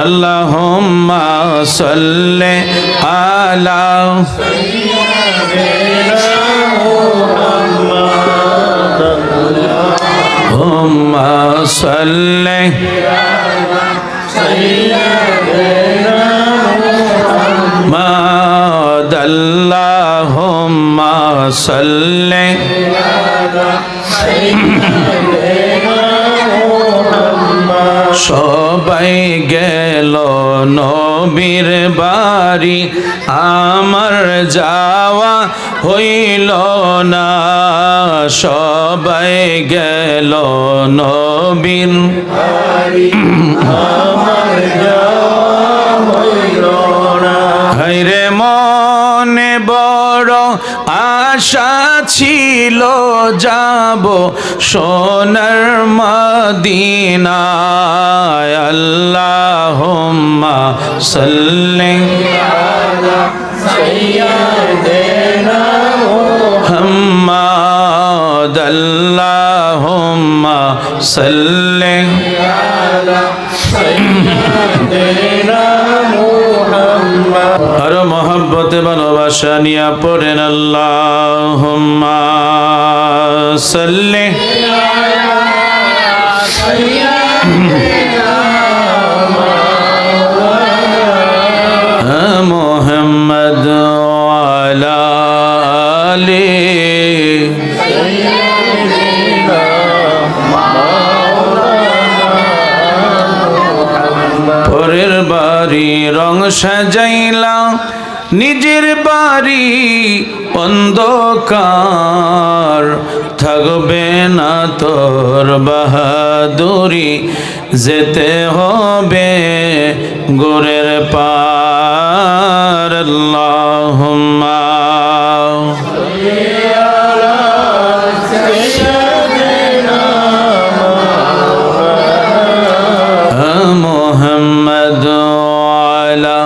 اللهم صل على اللهم صل محمد اللهم صل সবাই গেল নবীর বাড়ি আমার যাওয়া হইল না। সবাই গেল নবীর হাইরে সোনার মদিনায় আল্লাহুম্মা সাল্লি আলা সাইয়্যিদিনা মুহাম্মাদ আল্লাহুম্মা আর ভালোবাসা নিয়া পড়েন আল্লাহুম্মা। মোহাম্মদ আলা আলী। পরের বাড়ি রং সাজাইলা নিজের বাড়ি অন্ধকার। থাকবে না তোর বাহাদুরি যেতে হবে গোরের পার আল্লাহুম্মা محمد وعلى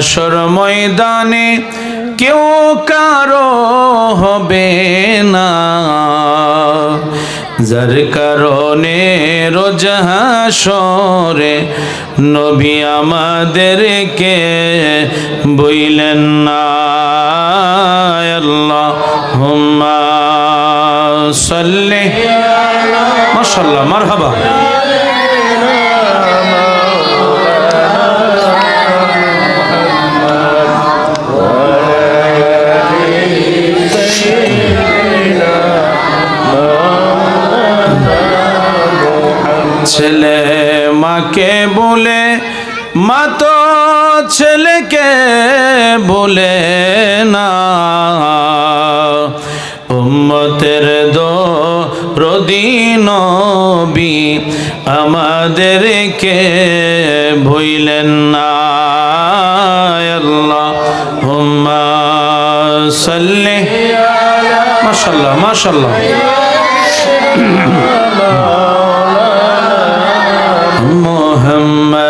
হাসর ময়দানে কেউ কারও হবে না। যার কারণে রোজ হাসরে নবী আমাদেরকে বইলেন না। আল্লাহ হুম্মা সাল্লি। মাশাল্লাহ মারহাবা। ছেলে মাকে বলে, মা তো ছেলেকে বলে না। উম্মতের দো রদিনবী আমাদেরকে ভইলেন না। আল্লাহ মাশাল্লাহ মাশাল্লাহ।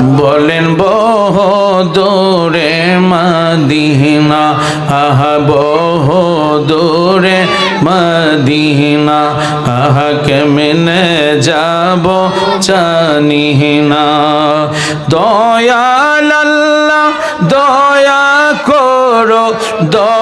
বলেন বহু দূরে মদিনা, আহা বহু দূরে মদিনা, আহা কেমনে যাব জানিনা। দয়াল দয়া করো দয়াল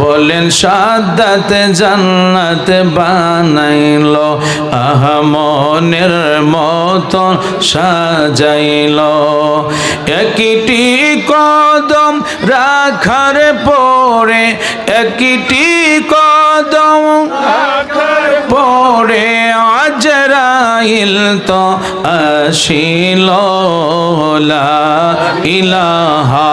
বলেন, সাদাতে জান্নাত বানাইল আহমনের মতন সাজাইল। একটি কদম রাখার পরে, একটি কদম পরে আজরাইল তো আসিল। ইলাহা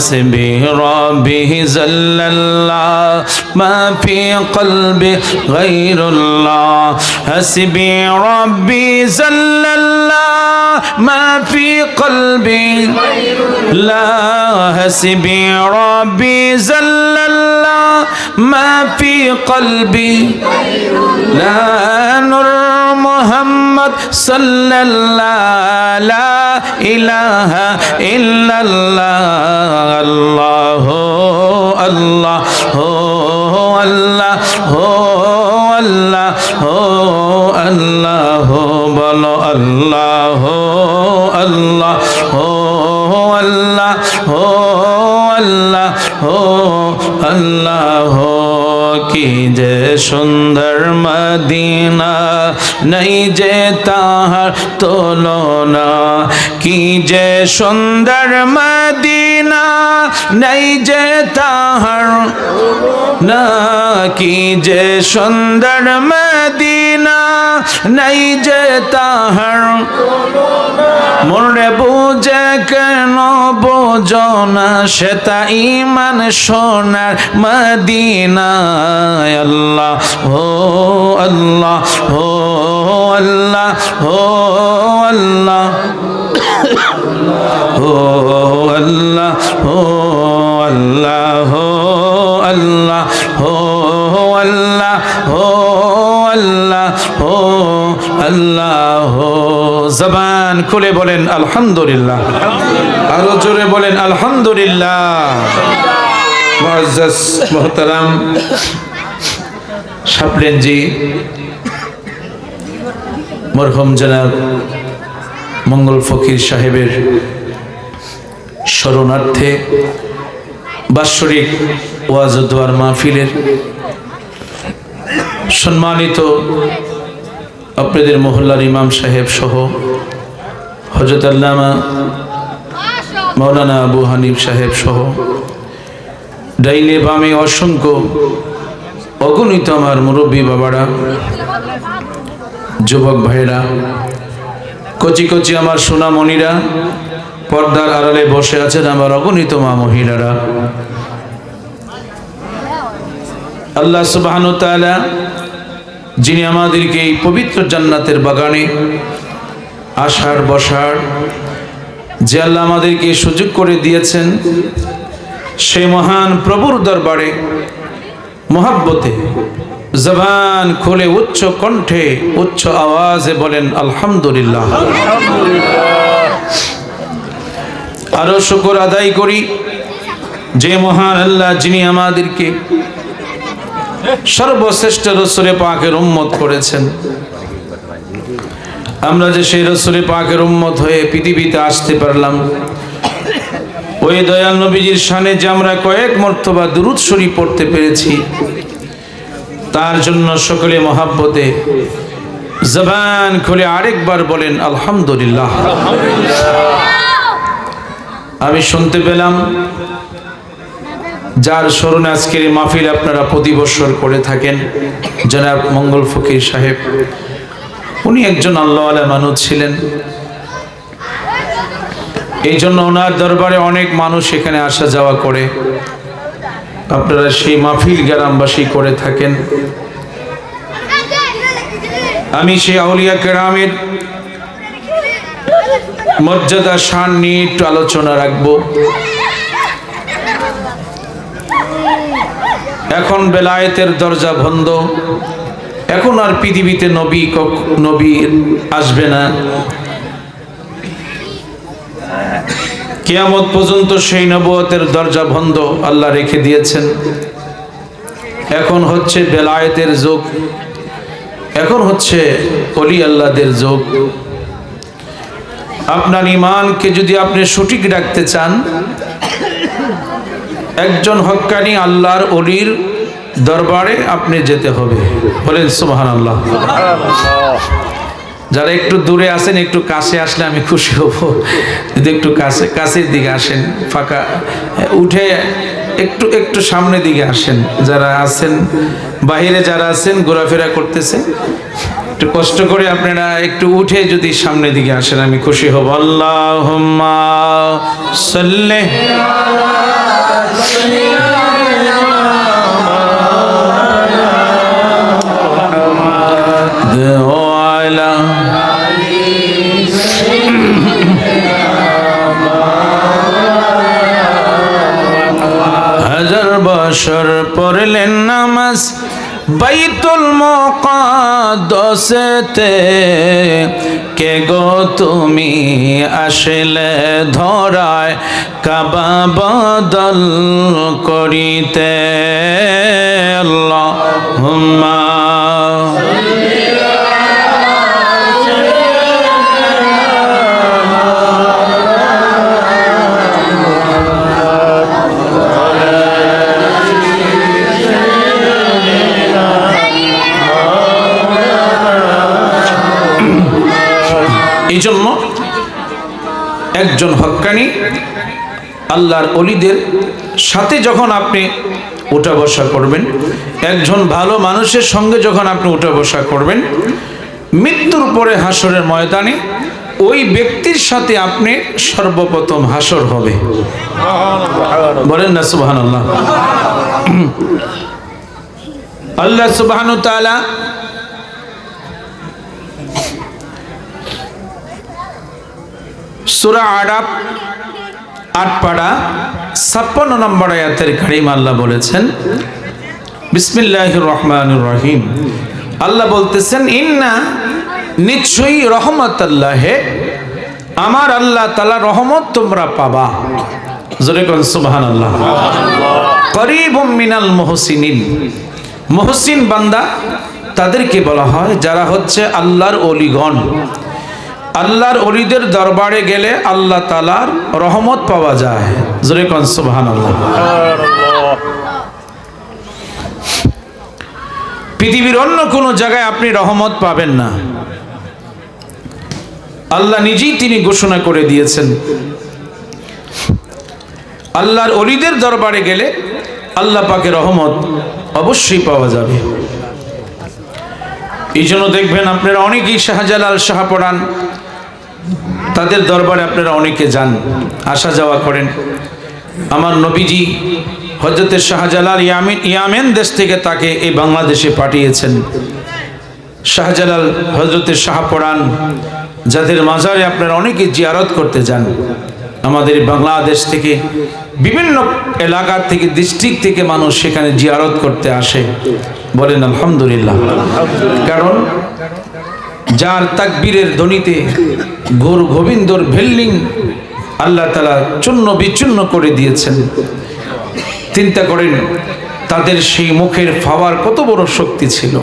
حسبي ربي زل الله. ما في قلبي غير الله. حسبي ربي زل الله. ما في قلبي لا حسبي ربي زل الله ما في قلبي لا نور محمد صلى الله لا إله إلا الله الله. الله সুন্দর মদিনা, নেই যে তাহার তুলনা। কি যে সুন্দর মদিনা, নেই যে তাহার না কি যে সুন্দর মদিনা, নেই যে তাহার মনে বুঝে কেন বোঝো না সেটা ইমান সোনার মদিনায়। আল্লাহ হো আল্লাহ হো আল্লাহ হো আল্লাহ। হো আল্লাহ হো আল্লাহ হো আল্লাহ হো আল্লাহ হো আল্লাহ হো আল্লাহ জবান খুলে বলেন আলহামদুলিল্লাহ। আরও জোরে বলেন আলহামদুলিল্লাহ। মোহতারাম সাপলেনজি মরহুম জনাব মঙ্গল ফকির সাহেবের শরণার্থে বাৎসরিক ওয়াজ দোয়ার মাহফিলের সম্মানিত আপনাদের মহল্লার ইমাম সাহেব সহ হজরত আল্লামা মৌলানা আবু হানিফ সাহেব সহ ডাইনে বামে অসংখ্য অগণিত আমার মুরব্বী বাবারা, যুবক ভাইরা কচি কচি আমার সোনামণিরা পর্দার আড়ালে বসে আছেন আমার অগণিত মা মহিলারা। আল্লাহ সুবাহন তাআলা যিনি আমাদেরকে এই পবিত্র জান্নাতের বাগানে আসার বসার যে আল্লাহ আমাদেরকে সুযোগ করে দিয়েছেন, সেই মহান প্রভুর দরবারে মহাব্বতে জবান খুলে উচ্চ কণ্ঠে উচ্চ আওয়াজে বলেন, আলহামদুলিল্লাহ। আরও শুকর আদায় করি, যে মহান আল্লাহ যিনি আমাদেরকে সর্বশ্রেষ্ঠ রসুরে পাকের উম্মত করেছেন। আমরা যে সেই রসুরে পাকের উম্মত হয়ে পৃথিবীতে আসতে পারলাম, ওই দয়াল নবীজির সানে যে আমরা কয়েক মর্তবা দুরুদ শরীফ পড়তে পেরেছি, তার জন্য সকলে মহাব্বতে জবান খুলে আরেকবার বলেন, আলহামদুলিল্লাহ। আমি শুনতে পেলাম যার স্মরণে আজকের মাহফিল আপনারা প্রতি বছর করে থাকেন। জনাব মঙ্গল ফকির সাহেব, উনি একজন আল্লাহওয়ালা মানুষ ছিলেন। এই জন্য ওনার দরবারে অনেক মানুষ এখানে আসা যাওয়া করে। আপনারা সেই মাহফিল গ্রামবাসী করে থাকেন। আমি সেই আউলিয়া গ্রামের মর্যাদা শান নিয়ে একটু আলোচনা রাখব। এখন বেলায়েতের দরজা বন্ধ। এখন আর পৃথিবীতে নবী নবী আসবে না। কেয়ামত পর্যন্ত সেই নবতের দরজা বন্ধ আল্লাহ রেখে দিয়েছেন। এখন হচ্ছে বেলায়েতের যুগ। এখন হচ্ছে অলি আল্লাহদের যুগ। আপনার ইমানকে যদি আপনি সঠিক রাখতে চান একজন হক্কানি আল্লাহর অলির দরবারে আপনি যেতে হবে। বলেন সুবহান আল্লাহ যারা একটু দূরে আছেন, একটু কাছে আসলে আমি খুশি হব। যদি একটু কাছে, কাছের দিকে আসেন, ফাঁকা, উঠে একটু একটু সামনের দিকে আসেন। যারা আছেন বাইরে যারা আছেন, ঘোরাফেরা করতেছেন, একটু কষ্ট করে আপনারা একটু উঠে যদি সামনের দিকে আসেন, আমি খুশি হব। আল্লাহ সাল্লে বছর পড়লেন নামাজ বাইতুল মুকাদ্দাসেতে। কে গো তুমি আসলে কাবা বদল করিতে এই জন্য একজন হক্কানি আল্লাহর অলিদের সাথে যখন আপনি উঠা বসা করবেন, একজন ভালো মানুষের সঙ্গে যখন আপনি উঠা বসা করবেন, মৃত্যুর পরে হাসরের ময়দানে ওই ব্যক্তির সাথে আপনি সর্বপ্রথম হাসর হবে। বলেন না সুবাহান আল্লাহ আল্লাহ তাআলা সুরা আরাব আটপাড়া ছাপ্পান্ন নম্বর আয়াতের কারিম আল্লাহ বলেছেন বিসমিল্লাহ রহমান রহিম। আল্লাহ বলতেছেন, ইন্না নিশ্চয়ই রহমত আল্লাহে আমার আল্লাহ তালা রহমত তোমরা পাবা। জোরে বান্দা তাদেরকে বলা হয় যারা হচ্ছে আল্লাহর অলিগণ। আল্লাহর অলিদের দরবারে গেলে আল্লাহ তালার রহমত পাওয়া যায়। জোরে পৃথিবীর অন্য কোনো জায়গায় আপনি রহমত পাবেন না। আল্লাহ নিজেই তিনি ঘোষণা করে দিয়েছেন। আল্লাহর অলিদের দরবারে গেলে আল্লাহ পাকে রহমত অবশ্যই পাওয়া যাবে। এই জন্য দেখবেন আপনারা অনেকেই শাহজালাল শাহ পড়ান। তাদের দরবারে আপনারা অনেকে যান, আসা যাওয়া করেন। আমার নবীজি হজরতের শাহজালাল ইয়ামিন, ইয়ামেন দেশ থেকে তাকে এই বাংলাদেশে পাঠিয়েছেন। শাহজালাল হজরতের শাহ পড়ান যাদের মাজারে আপনারা অনেকে জিয়ারত করতে যান, আমাদের বাংলাদেশ থেকে, বিভিন্ন এলাকার থেকে ডিস্ট্রিক্ট থেকে মানুষ সেখানে জিয়ারত করতে আসে। বলেন আলহামদুলিল্লাহ। কারণ যার তাকবীরের ধ্বনিতে ঘোর গোবিন্দর ভেল্লিং আল্লাহ তালা চূন্য বিচূর্ণ করে দিয়েছেন। চিন্তা করেন, তাদের সেই মুখের ফাওয়ার কত বড় শক্তি ছিল।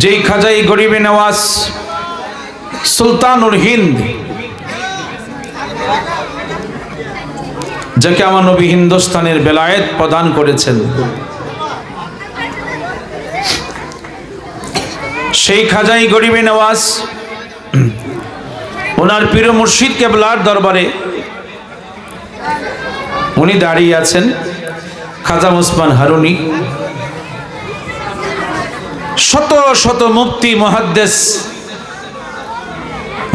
যেই খাজাই গরিবে নওয়াজ, সুলতানুল হিন্দ, যাকে আমার নবী হিন্দুস্তানের বেলায়েত প্রদান করেছেন সেই খাজাই গরিবে নওয়াজ, ওনার পীর মুর্শিদ কেবলার দরবারে উনি দাঁড়িয়ে আছেন, খাজা ওসমান হারুনি। শত শত মুক্তি মহাদ্দেশ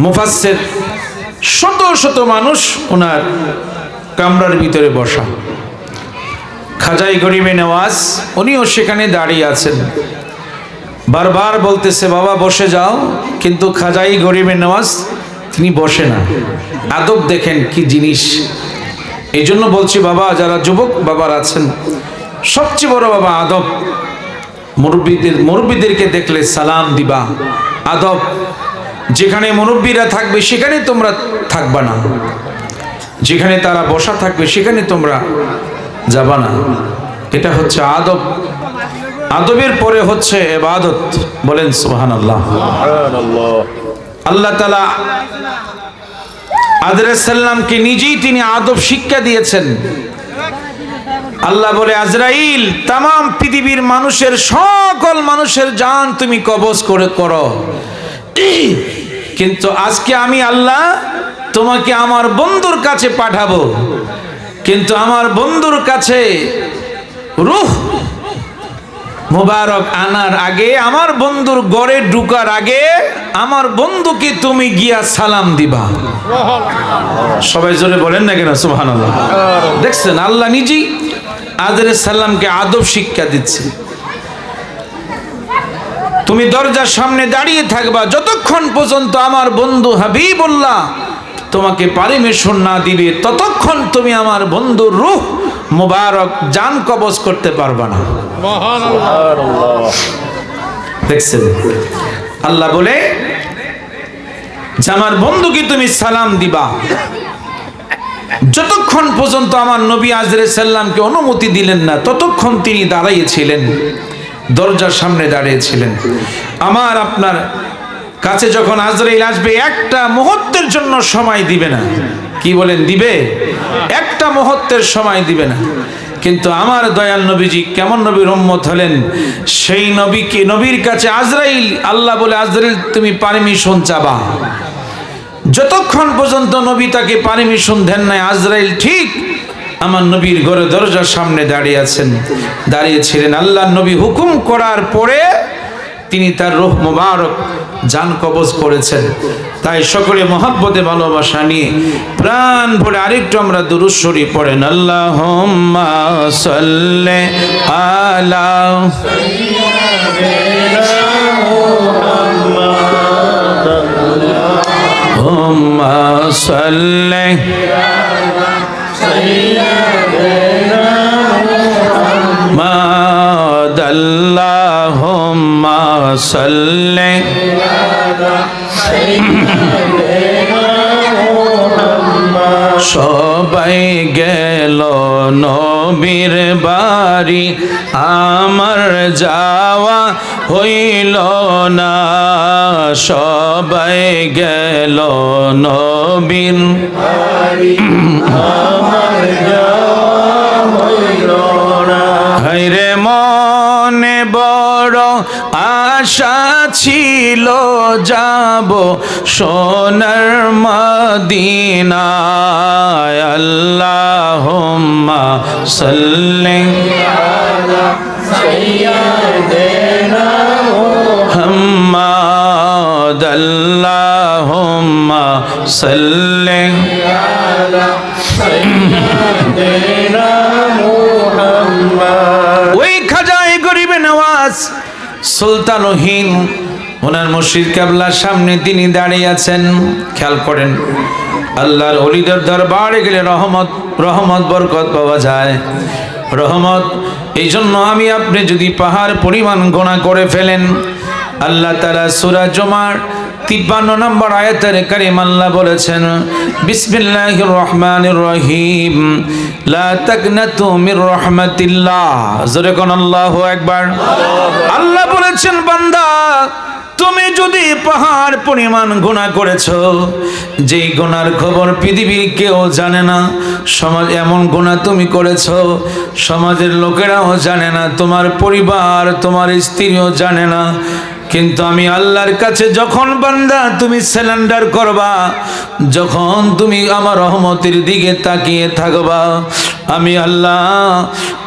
মুফাসসির, শত শত মানুষ ওনার কামরার ভিতরে বসা। খাজাই গরিবে নেওয়াজ, উনিও সেখানে দাঁড়িয়ে আছেন। বারবার বলতেছে, বাবা, বসে যাও। কিন্তু খাজাই গরিবের নেওয়াজ তিনি বসে না। আদব দেখেন কি জিনিস। এই জন্য বলছি, বাবা, যারা যুবক বাবার আছেন, সবচেয়ে বড় বাবা আদব, মুরব্বীদের, মুরব্বীদেরকে দেখলে সালাম দিবা। আদব, যেখানে মুরব্বীরা থাকবে, সেখানে তোমরা থাকবা না। যেখানে তারা বসা থাকবে, সেখানে তোমরা যাবা না। এটা হচ্ছে আদব। আদবের পরে হচ্ছে এবাদত। বলেন সুবহান আল্লাহ আল্লাহ তালা আদরাসাল্লামকে নিজেই তিনি আদব শিক্ষা দিয়েছেন। আল্লাহ বলে, আজরাইল তাম পৃথিবীর মানুষের, সকল মানুষের জান তুমি কবজ করে করো। কিন্তু আজকে আমি আল্লাহ তোমাকে আমার বন্ধুর কাছে পাঠাবো। কিন্তু আমার বন্ধুর কাছে রুহ মোবারক আনার আগে, আমার বন্ধুর গড়ে ঢুকার আগে, আমার বন্ধুকে তুমি গিয়া সালাম দিবা। সবাই জোরে বলেন না কেন? সুহান দেখছেন, আল্লাহ নিজেই আদর সাল্লামকে আদব শিক্ষা দিচ্ছে। তুমি দরজার সামনে দাঁড়িয়ে থাকবা, যতক্ষণ পর্যন্ত আমার বন্ধু হাবিবুল্লাহ তোমাকে পারমিশন না দিবে, ততক্ষণ তুমি আমার বন্ধুর রূহ মোবারক জান কবজ করতে পারবা না। দেখছেন? আল্লাহ বলে যে আমার বন্ধুকে তুমি সালাম দিবা। যতক্ষণ পর্যন্ত আমার নবী আজরে সাল্লামকে অনুমতি দিলেন না, ততক্ষণ তিনি দাঁড়াইয়েছিলেন, দরজার সামনে দাঁড়িয়েছিলেন। আমার আপনার কাছে যখন আজরাইল আসবে, একটা মুহূর্তের জন্য সময় দিবে না। কি বলেন? দিবে? একটা মুহূর্তের সময় দিবে না। কিন্তু আমার দয়াল নবীজি কেমন নবীর উম্মত হলেন? সেই নবীকে, নবীর কাছে আজরাইল, আল্লাহ বলে, আজরাইল, তুমি পারমিশন চাবা। যতক্ষণ পর্যন্ত নবী তাকে পারমিশন দেন নাই, আজরাইল ঠিক আমার নবীর ঘরে দরজার সামনে দাঁড়িয়ে আছেন। দাঁড়িয়েছিলেন আল্লাহ নবী হুকুম করার পরে তিনি তার রূহ মোবারক জান কবজ করেছেন তাই সকলে মহাব্বতে ভালোবাসা নিয়ে প্রাণ ভরে আরেকটু আমরা দুরুশ্বরী পড়েন আল্লাহ সাল্লে আলা اللهم صل ما اللهم সবাই গেল নবীর বাড়ি আমার যাওয়া হইল না। সবাই গেল নবীর হাইরে মনে বড় আশা ছিল যাব সোনার মদিনায়। আল্লাহুম্মা সাল্লি হাম্মাদ নওয়াজ সুলতানহীন ওনার মসজিদ কাবলার সামনে তিনি দাঁড়িয়ে আছেন। খেয়াল করেন, আল্লাহর অলিদের দরবারে গেলে রহমত রহমত বরকত পাওয়া যায়। রহমত এই জন্য আমি আপনি যদি পাহাড় পরিমাণ গোনা করে ফেলেন, আল্লাহ তারা সুরা জমার তিপ্পান্ন নম্বর আয়াতের কারিম আল্লাহ বলেছেন, বিসমিল্লাহির রহমান রহিম। রাহমাতিল্লাহ। জোরে কোন আল্লাহু একবার আল্লাহ বলেছেন, বান্দা, তুমি যদি পাহাড় পরিমাণ গুণা করেছ, যেই গুনার খবর পৃথিবীর কেউ জানে না, সমাজ এমন গুণা তুমি করেছ, সমাজের লোকেরাও জানে না, তোমার পরিবার, তোমার স্ত্রীও জানে না কিন্তু আমি আল্লাহর কাছে যখন বান্দা তুমি সিলিন্ডার করবা, যখন তুমি আমার রহমতের দিকে তাকিয়ে থাকবা আমি আল্লাহ,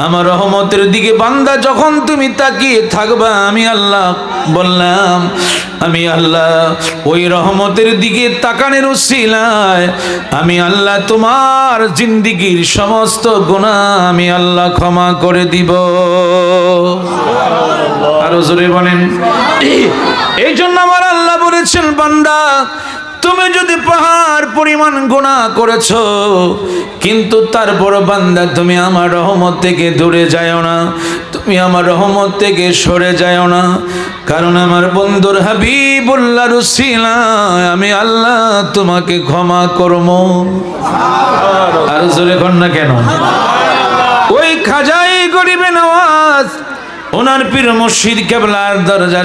আমার রহমতের দিকে বান্দা, যখন তুমি তাকিয়ে থাকবা, আমি আল্লাহ বললাম, আমি আল্লাহ ওই রহমতের দিকে তাকানের উসিলায়, আমি আল্লাহ তোমার জিন্দিগির সমস্ত গুণা আমি আল্লাহ ক্ষমা করে দিব। আরও জোরে বলেন। এই জন্য আমার আল্লাহ বলেছেন, বান্দা তুমি যদি পাহাড় পরিমাণ গুণা করেছ, কিন্তু তারপর বান্দা তুমি আমার রহমত থেকে দূরে যাও না, তুমি আমার রহমত থেকে সরে যাও না। কারণ আমার বন্ধুর হাবিবুল্লাহ রুসিলা, আমি আল্লাহ তোমাকে ক্ষমা করব আর জোরে কর না কেন? ওই খাজাই গরিবে নওয়াজ, ওনার পীর মসজিদ কেবলার দরজা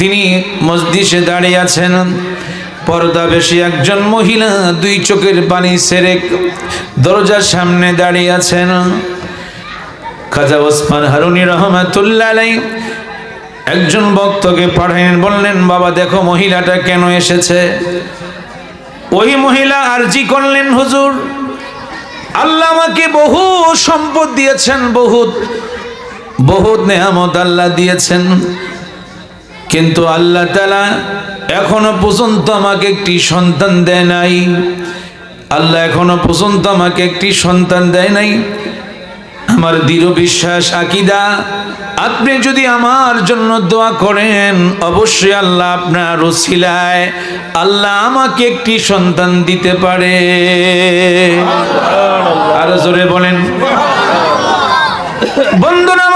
তিনি মসজিদে দাঁড়িয়ে আছেন। পর্দা বেশি, একজন মহিলা দুই চোখের পানি সেরে দরজার সামনে দাঁড়িয়ে আছেন। খাজা ওসমান হারুনি রহমাতুল্লাহ একজন ভক্তকে পাঠালেন বললেন, বাবা, দেখো মহিলাটা কেন এসেছে? ওই মহিলা আরজি করলেন হুজুর। আল্লাহ আমাকে বহু সম্পদ দিয়েছেন, বহুত বহুত নেহামত আল্লাহ দিয়েছেন। কিন্তু আল্লাহ তালা এখনও পর্যন্ত আমাকে একটি সন্তান দেয় নাই। আল্লাহ এখনও পর্যন্ত আমাকে একটি সন্তান দেয় নাই। আমার দৃঢ় বিশ্বাস, আকিদা, আপনি যদি আমার জন্য দোয়া করেন, অবশ্যই আল্লাহ আপনার রসিলায় আল্লাহ আমাকে একটি সন্তান দিতে পারে। আরও জোরে বলেন। বন্ধুরা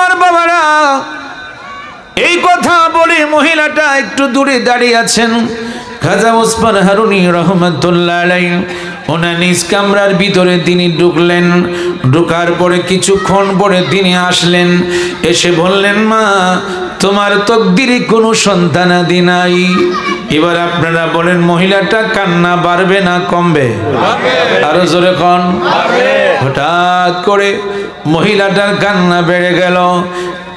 এই কথা বলে মহিলাটা একটু দূরে দাঁড়িয়ে আছেন। খাজা ওসমান হারুনি রহমতুল্লাহ আলাই ওনার নিজ কামরার ভিতরে তিনি ঢুকলেন। ঢুকার পরে কিছুক্ষণ পরে তিনি আসলেন, এসে বললেন, মা, তোমার তকদিরে কোনো সন্তানাদি নাই। এবার আপনারা বলেন, মহিলাটা কান্না বাড়বে না কমবে? আরও জোরে কন। হঠাৎ করে মহিলাটার কান্না বেড়ে গেল।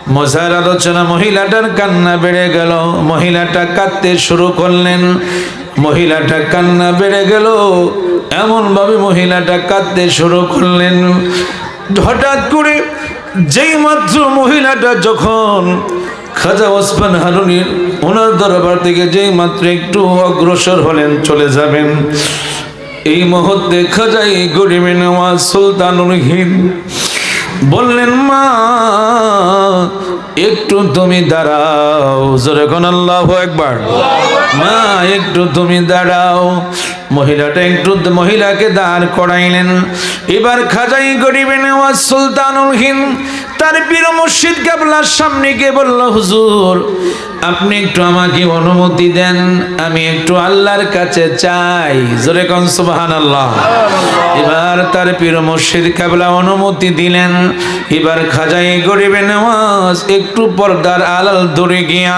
মজার আলোচনা, মহিলাটার কান্না বেড়ে গেল। মহিলাটা কাঁদতে শুরু করলেন। মহিলাটা কান্না বেড়ে গেল। এমনভাবে মহিলাটা কাঁদতে শুরু করলেন। হঠাৎ করে যেই মাত্র মহিলাটা যখন খাজা ওসমান হারুনির, ওনার দরবার থেকে যেই মাত্র একটু অগ্রসর হলেন, চলে যাবেন। এই মুহূর্তে খাজাই গরিবে নেওয়া সুলতানুল হিন্দ বললেন, মা, একটু তুমি দাঁড়াও। জোরে কোন আল্লাহ একবার মা, একটু তুমি দাঁড়াও। মহিলাটা একটু মহিলাকে দাঁড় করাইলেন। এবার খাজাই গরিবে নেওয়া সুলতানুল হিন্দ তার বীর মুর্শিদ কাবলার সামনে গিয়ে বলল, হুজুর আপনি একটু আমাকে অনুমতি দেন, আমি একটু আল্লাহর কাছে চাই। জোরে কন সুবহান আল্লাহ এবার তার পীর মুর্শিদ কাবলা অনুমতি দিলেন। এবার খাজাই গরিবে নেওয়াজ একটু পর্দার আলাল দূরে গিয়া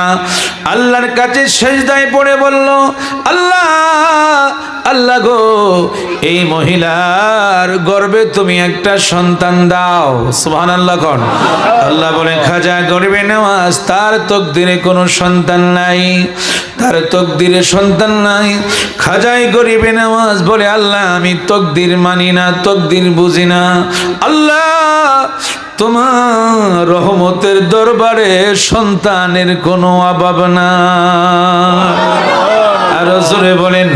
আল্লাহর কাছে সেজদায় পড়ে বলল, আল্লাহ আল্লাহ গো, এই মহিলার গর্বে তুমি একটা সন্তান দাও। সুবহান আল্লাহ কন। আল্লাহ বলে খাজা গরিবে নেওয়াজ তার তকদিরে কোনো সন্তান নাই, তার তকদিরে সন্তান নাই। খাজাই গরিবে নেওয়াজ বলে, আল্লাহ, আমি তকদির মানি না, তকদির বুঝি না। আল্লাহ, তোমার রহমতের দরবারে সন্তানের কোনো অভাব না। আরও জোরে বলেন,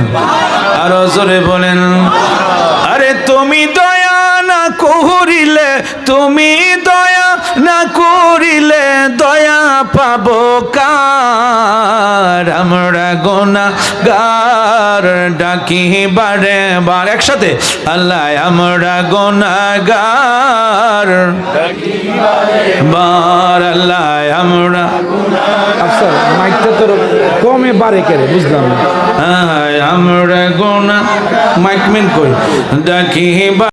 আরও জোরে বলেন, আরে তুমি দয়া না করিলে, তুমি দয়া না করিলে, দয়া পাবো কার আমরা গোনা গার ডাকি বারে। বার একসাথে আল্লাহ আমরা গোনা গার বার আল্লাহ আমরা আচ্ছা মাইকটা তোর কমে বাড়ে কেড়ে বুঝলাম আমরা গোনা মাইক মাইকমেন কই? ডাকি